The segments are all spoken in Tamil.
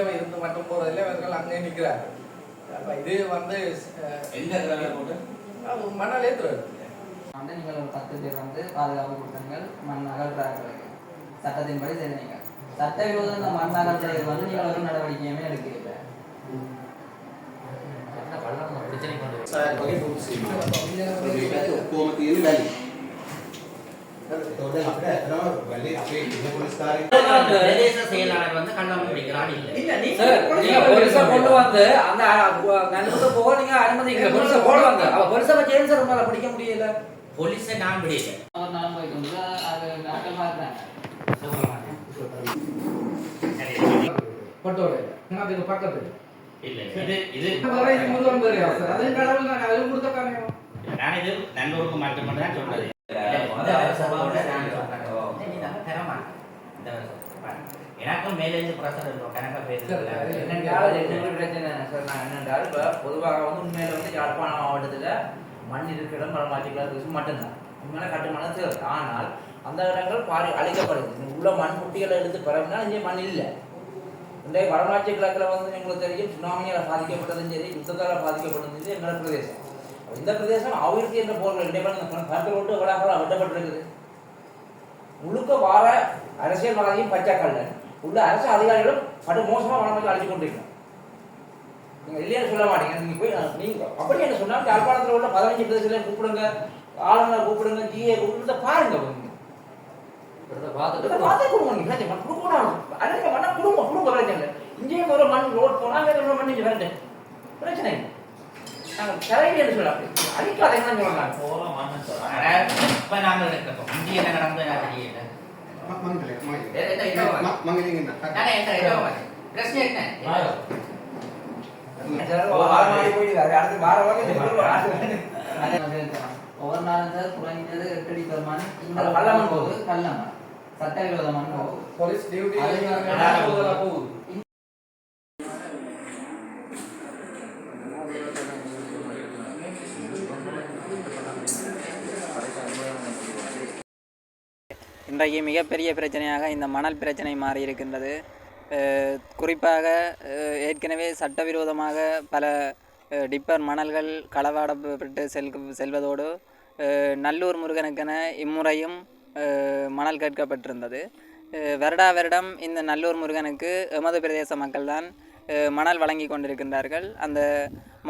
இங்கே இருந்து மட்டும் போகிறதில்ல இவர்கள் அங்கே நிற்கிறார் அப்போ இது வந்து மணல் ஏற்றுறது வந்து நீங்கள் ஒரு பத்து பேர் வந்து பாதுகாப்பு கொடுத்தீங்கள் மண் அகற்றார்கள் சட்டத்தின்படி செய்தீங்க சட்டவிரோத இந்த மண் அகற்றது வந்து நீங்கள் ஒரு நடவடிக்கையுமே எடுக்கிறீங்க saya pakai செயலாளர் வந்து கண்ணம் பிடிக்கிறான் இல்லை பெருசா கொண்டு வந்து அந்த நடுவுக்கு போக நீங்க பெருசா போட அவ பெருசா வச்சு சார் உங்களால பிடிக்க முடியல போலீஸை நான் அது நாட்கள் பார்க்குறாங்க பட்டோட அதுக்கு இது இது இது முதல் அது கடவுள் தான் அது கொடுத்த காரணம் நான் இது நல்லூருக்கு மட்டும் மட்டும் தான் சொன்னது எனக்கும் மேலே இருந்து பிரசர் இருக்கும் கணக்கா பேசுறது என்னென்றால் பிரச்சனை சார் நான் என்னென்றால் இப்போ பொதுவாக வந்து உண்மையில வந்து யாழ்ப்பாணம் மாவட்டத்தில் மண் இருக்கிற இடம் மலமாட்டிக்கலாம் மட்டும்தான். உண்மையில கட்டுமானம் தேவை ஆனால் அந்த இடங்கள் பாரி அழிக்கப்படுது. உள்ள மண் குட்டிகளை எடுத்து பிறகுனா இங்கே மண் இல்லை. இன்றைய வடமாட்சி கிழக்கில் வந்து உங்களுக்கு தெரியும் சுனாமியால் பாதிக்கப்பட்டதும் சரி யுத்தத்தால் பாதிக்கப்பட்டதும் சரி எங்களோட பிரதேசம். இந்த பிரதேசம் அவிழ்ச்சி என்ற போர்கள் இடைப்பட்ட கருத்தில் விட்டு வடாகலாம் வெட்டப்பட்டிருக்குது. முழுக்க வார அரசியல்வாதியும் பச்சைக்கல்லன் உள்ள அரசு அதிகாரிகளும் படு மோசமா வளர்ந்து அழைச்சு கொண்டிருக்கோம் நீங்க இல்லைன்னு சொல்ல மாட்டீங்க. நீங்க போய் அஹ், நீங்க அப்படி என்ன சொன்னா யாழ்ப்பாணத்தில் உள்ள பதினஞ்சு பிரதேசத்துல கூப்பிடுங்க ஆளுநர் கூப்பிடுங்க ஜிஏ கூப்பிடுங்க பாருங்க பிரச்சனை பண்ண கொடுக்கணும் அன்றைக்கு மண்ணா குடும்ப குடும்ப பிரச்சனை இல்லை இங்கேயும் ஒரு மண் ரோட் போனா வேற ஒரு மண் இங்கே வரட்டு பிரச்சனை இல்லை நாங்கள் தரையில். என்று சொல்ல அழிக்காதீங்கன்னு சொல்றாங்க இப்ப நாங்கள் இருக்கோம் இங்கே என்ன நடந்தது நான் தெரியல Mangilingin na. நான் என்ன என்ன பிரச்சனை என்ன ஒவ்வொரு நாளும் குறைஞ்சது எட்டு அடி பெருமான் இந்த அது கள்ளமண் போகுது. கள்ளமண் சட்டவிரோத மண் போகுது. Police duty. அது போகுது. இன்றைக்கு மிகப்பெரிய பிரச்சனையாக இந்த மணல் பிரச்சனை மாறி இருக்கின்றது குறிப்பாக ஏற்கனவே சட்டவிரோதமாக பல டிப்பர் மணல்கள் களவாடப்பட்டு செல் செல்வதோடு நல்லூர் முருகனுக்கென இம்முறையும் மணல் கேட்கப்பட்டிருந்தது. வருடா வருடம் இந்த நல்லூர் முருகனுக்கு எமது பிரதேச மக்கள்தான் மணல் வழங்கி கொண்டிருக்கின்றார்கள். அந்த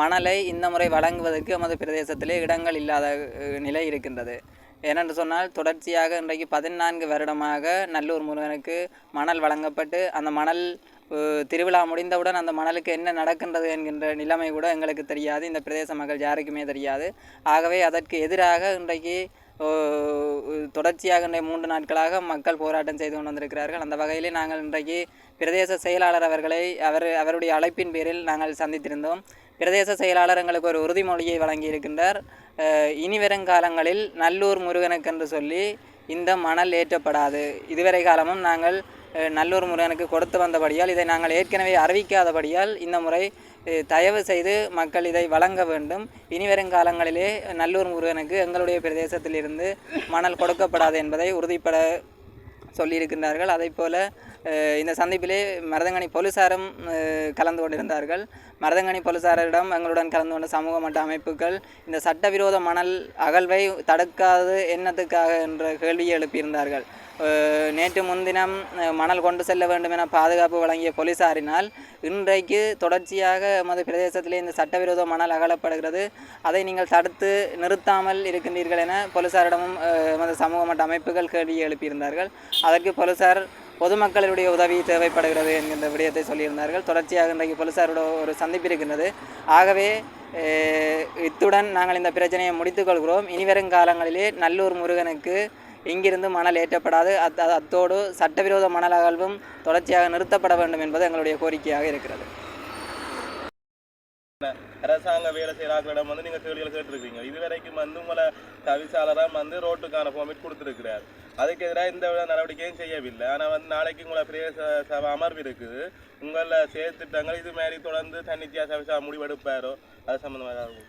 மணலை இந்த முறை வழங்குவதற்கு எமது பிரதேசத்திலே இடங்கள் இல்லாத நிலை இருக்கின்றது. ஏனென்று சொன்னால் தொடர்ச்சியாக இன்றைக்கு பதினான்கு வருடமாக நல்லூர் முருகனுக்கு மணல் வழங்கப்பட்டு அந்த மணல் திருவிழா முடிந்தவுடன் அந்த மணலுக்கு என்ன நடக்கின்றது என்கின்ற நிலைமை கூட எங்களுக்கு தெரியாது. இந்த பிரதேச மக்கள் யாருக்குமே தெரியாது. ஆகவே அதற்கு எதிராக இன்றைக்கு தொடர்ச்சியாக மூன்று நாட்களாக மக்கள் போராட்டம் செய்து கொண்டு வந்திருக்கிறார்கள். அந்த வகையிலே நாங்கள் இன்றைக்கு பிரதேச செயலாளர் அவர்களை அவர் அவருடைய அழைப்பின் பேரில் நாங்கள் சந்தித்திருந்தோம். பிரதேச செயலாளர் எங்களுக்கு ஒரு உறுதிமொழியை வழங்கியிருக்கின்றார். இனி வருங்காலங்களில் நல்லூர் முருகனுக்கென்று சொல்லி இந்த மணல் ஏற்றப்படாது. இதுவரை காலமும் நாங்கள் நல்லூர் முருகனுக்கு கொடுத்து வந்தபடியால் இதை நாங்கள் ஏற்கனவே அறிவிக்காதபடியால் இந்த முறை தயவு செய்து மக்கள் இதை வழங்க வேண்டும். இனி வரும் காலங்களிலே நல்லூர் முருகனுக்கு எங்களுடைய பிரதேசத்திலிருந்து மணல் கொடுக்கப்படாது என்பதை உறுதிப்பட சொல்லியிருக்கின்றார்கள். அதை போல இந்த சந்திப்பிலே மருதங்கனி போலீசாரும் கலந்து கொண்டிருந்தார்கள். மருதங்கனி போலீசாரிடம் எங்களுடன் கலந்து கொண்ட சமூக மட்ட அமைப்புகள் இந்த சட்டவிரோத மணல் அகழ்வை தடுக்காது என்னத்துக்காக என்ற கேள்வியை எழுப்பியிருந்தார்கள். நேற்று முன்தினம் மணல் கொண்டு செல்ல வேண்டும் என பாதுகாப்பு வழங்கிய போலீசாரினால் இன்றைக்கு தொடர்ச்சியாக எமது பிரதேசத்திலே இந்த சட்டவிரோத மணல் அகலப்படுகிறது. அதை நீங்கள் தடுத்து நிறுத்தாமல் இருக்கின்றீர்கள் என போலீசாரிடமும் எமது சமூக மட்ட அமைப்புகள் கேள்வியை எழுப்பியிருந்தார்கள். அதற்கு போலீசார் பொதுமக்களுடைய உதவி தேவைப்படுகிறது என்கின்ற விடயத்தை சொல்லியிருந்தார்கள். தொடர்ச்சியாக இன்றைக்கு போலீசாரோட ஒரு சந்திப்பு இருக்கின்றது. ஆகவே இத்துடன் நாங்கள் இந்த பிரச்சனையை முடித்துக்கொள்கிறோம். இனிவரும் காலங்களிலே நல்லூர் முருகனுக்கு இங்கிருந்து மணல் ஏற்றப்படாது. அத் அத்தோடு சட்டவிரோத மணல் அகழ்வும் தொடர்ச்சியாக நிறுத்தப்பட வேண்டும் என்பது எங்களுடைய கோரிக்கையாக இருக்கிறது. வேலை செய்யறாங்களிடம் வந்து நீங்கள் கேள்விகள் கேட்டிருக்கீங்க இதுவரைக்கும் வந்து உங்களை தவிசாளராக வந்து ரோட்டுக்கான ஃபோமிட் கொடுத்துருக்கிறார். அதுக்கு எதிராக இந்த வித நடவடிக்கையும் செய்யவில்லை. ஆனால் வந்து நாளைக்கு உங்களை பிரதேச சபை அமர்வு இருக்குது. உங்களை சேர்த்துட்டாங்க இது மாதிரி தொடர்ந்து தன்னிச்சையா சபை முடிவெடுப்பாரோ? அது சம்மந்தமாக ஏதாவது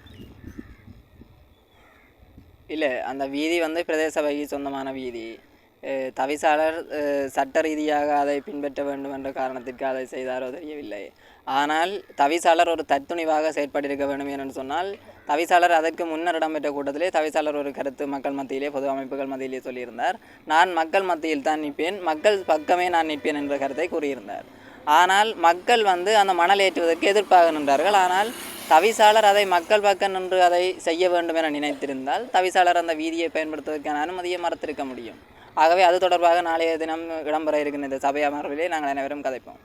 இல்லை அந்த வீதி வந்து பிரதேச சபைக்கு சொந்தமான வீதி. தவிசாளர் சட்ட ரீதியாக அதை பின்பற்ற வேண்டும் என்ற காரணத்திற்கு அதை செய்தாரோ தெரியவில்லை. ஆனால் தவிசாளர் ஒரு தத்துணிவாக செயற்பட்டிருக்க வேண்டும் என்று சொன்னால் தவிசாளர் அதற்கு முன்னர் இடம்பெற்ற கூட்டத்திலே தவிசாளர் ஒரு கருத்து மக்கள் மத்தியிலே பொது அமைப்புகள் மத்தியிலே சொல்லியிருந்தார். நான் மக்கள் மத்தியில் தான் நிற்பேன் மக்கள் பக்கமே நான் நிற்பேன் என்ற கருத்தை கூறியிருந்தார். ஆனால் மக்கள் வந்து அந்த மணல் ஏற்றுவதற்கு எதிர்ப்பாக நின்றார்கள். ஆனால் தவிசாளர் அதை மக்கள் பக்கம் நின்று அதை செய்ய வேண்டும் என நினைத்திருந்தால் தவிசாளர் அந்த வீதியை பயன்படுத்துவதற்கான அனுமதியை மறுத்திருக்க முடியும். ஆகவே அது தொடர்பாக நாளைய தினம் இடம்பெற இருக்கின்ற சபை அமர்விலே நாங்கள் அனைவரும் கதைப்போம்.